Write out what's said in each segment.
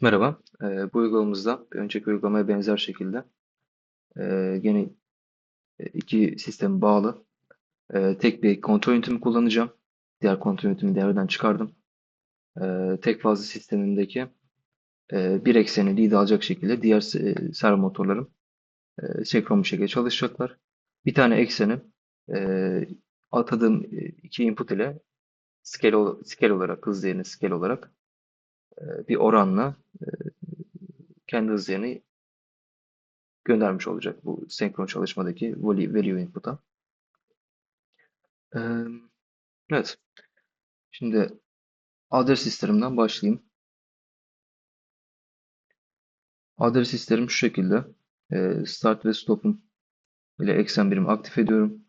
Merhaba. Eee, bu uygulamamızda bir önceki uygulamaya benzer şekilde eee gene e, iki sistem bağlı eee, tek bir kontrol yöntemi kullanacağım. Diğer kontrol yönetimi devreden çıkardım. Eee, tek fazlı sistemimdeki eee, bir ekseni lead alacak şekilde diğer se- servo motorlarım eee senkron bir şekilde çalışacaklar. Bir tane ekseni eee, atadığım e, iki input ile scale, scale olarak, hız değerini scale olarak bir oranla eee, kendi hız değerini göndermiş olacak bu senkron çalışmadaki value input'a. Ee, evet. Şimdi address sistemimden başlayayım. Address sistemim şu şekilde. Start ve stop'um ile eksen birimi aktif ediyorum.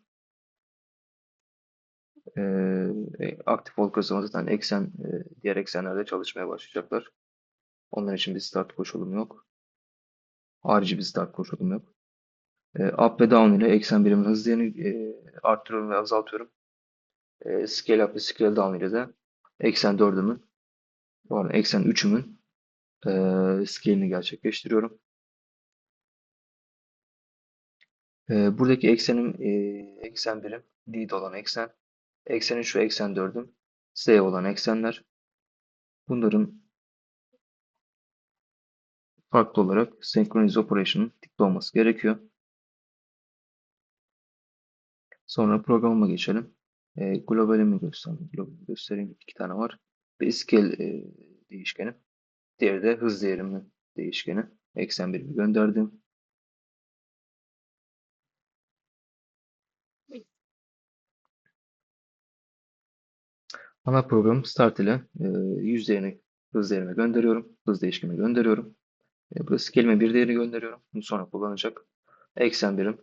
Ee, aktif oldukları zaten eksen e, diğer eksenlerde çalışmaya başlayacaklar. Onlar için bir start koşulum yok. Harici bir start koşulum yok. Ee, up ve down ile eksen birimin hız değerini e, arttırıyorum ve azaltıyorum. E, scale up ve scale down ile de eksen 4'ümün pardon eksen 3'ümün e, scale'ini gerçekleştiriyorum. E, buradaki eksenim e, eksen birim lead olan eksen. Eksenin şu eksen 4'üm Z olan eksenler. Bunların farklı olarak Synchronize Operation'ın tıklı olması gerekiyor. Sonra programıma geçelim. E, globalimi göstereyim. Globalimi göstereyim. İki tane var. Bir scale e, değişkeni. Diğeri de hız değerimin değişkeni. Eksen birimi gönderdim. Ana program start ile e, yüz değerini hız değerime gönderiyorum. Hız değişkenine gönderiyorum. E, burada scale'ime bir değeri gönderiyorum. Bunu sonra kullanacak. Eksen birim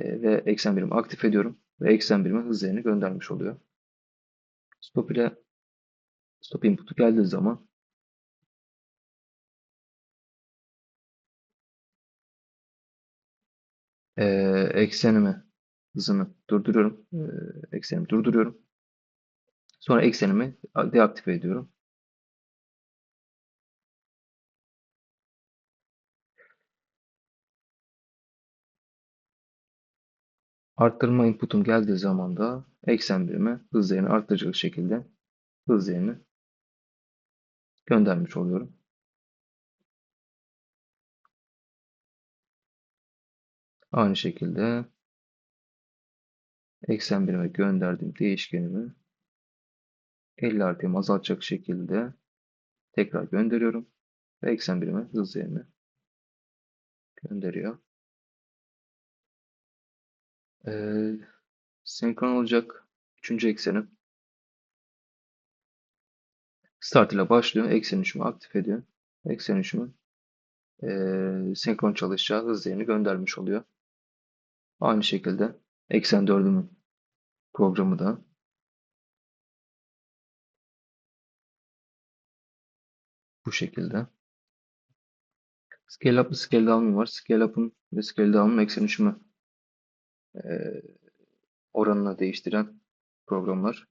e, ve eksen birimi aktif ediyorum. Ve eksen birime hız değerini göndermiş oluyor. Stop ile stop input'u geldiği zaman e, eksenimi hızını durduruyorum. E, eksenimi durduruyorum. Sonra eksenimi deaktive ediyorum. Arttırma input'um geldiği zaman da eksen birime hız değerini arttıracak şekilde hız değerini göndermiş oluyorum. Aynı şekilde eksen birime gönderdiğim değişkenimi 50 RPM azaltacak şekilde tekrar gönderiyorum. Ve eksen birime hız değerini gönderiyor. Ee, senkron olacak. Üçüncü eksenim. Start ile başlıyor. Eksen üçümü aktif ediyor. Eksen üçümün e, senkron çalışacağı hız değerini göndermiş oluyor. Aynı şekilde eksen dördümün programı da bu şekilde. Scale up ve scale down'um var. Scale up'ın ve scale down'un eksen üçümü e, oranını değiştiren programlar.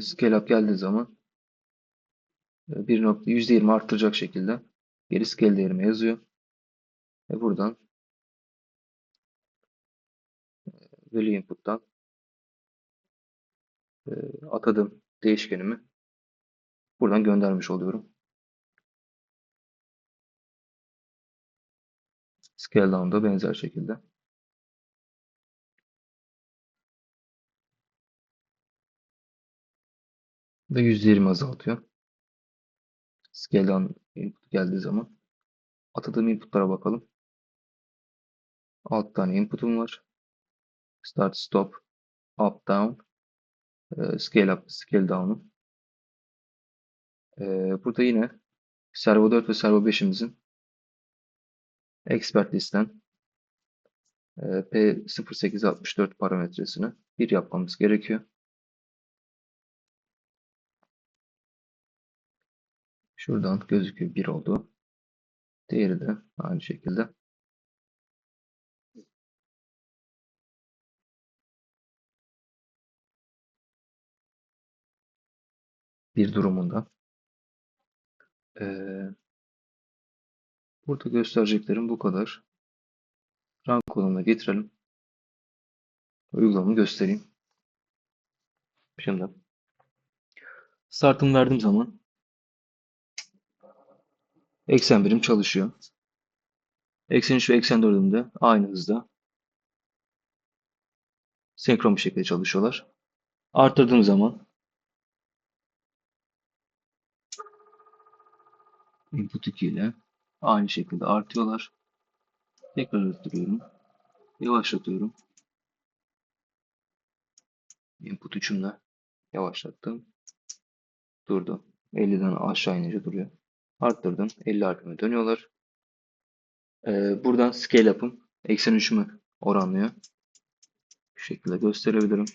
Scale up geldiği zaman e, %20 arttıracak şekilde geri scale değerime yazıyor. Ve buradan value input'tan atadığım değişkenimi buradan göndermiş oluyorum. Scale down da benzer şekilde. Ve %20 azaltıyor. Scale down input geldiği zaman atadığım inputlara bakalım. 6 tane inputum var. Start, stop, up, down, e, scale up, scale down'um. E, burada yine servo 4 ve servo 5'imizin expert listen e, P0864 parametresini bir yapmamız gerekiyor. Şuradan gözüküyor 1 oldu. Diğeri de aynı şekilde. bir durumunda. Burada göstereceklerim bu kadar. Run kolumuna getirelim. Uygulamamı göstereyim. Şimdi startımı verdiğim zaman eksen birim çalışıyor. Eksen 3 ve eksen 4'üm de aynı hızda senkron bir şekilde çalışıyorlar. Arttırdığım zaman input 2 ile aynı şekilde artıyorlar. Tekrar arttırıyorum. Yavaşlatıyorum. Input 3'ümle yavaşlattım. Durdu. 50'den aşağı inince duruyor. Arttırdım. 50 RPM'e dönüyorlar. Ee, buradan scale up'ım eksen 3'ümü oranlıyor. Bu şekilde gösterebilirim.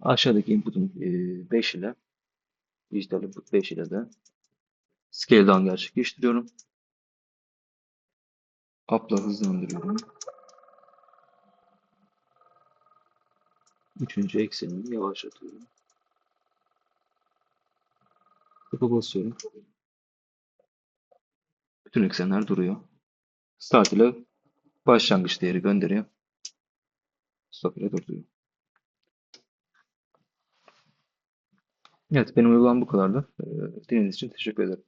Aşağıdaki input'um e, 5 ile dijital input 5 ile de scale down gerçekleştiriyorum. Up'la hızlandırıyorum. Üçüncü eksenimi yavaşlatıyorum. Tıpa basıyorum. Bütün eksenler duruyor. Start ile başlangıç değeri gönderiyor. Stop ile durduruyor. Evet benim uygulamam bu kadardı. Ee, Dinlediğiniz için teşekkür ederim.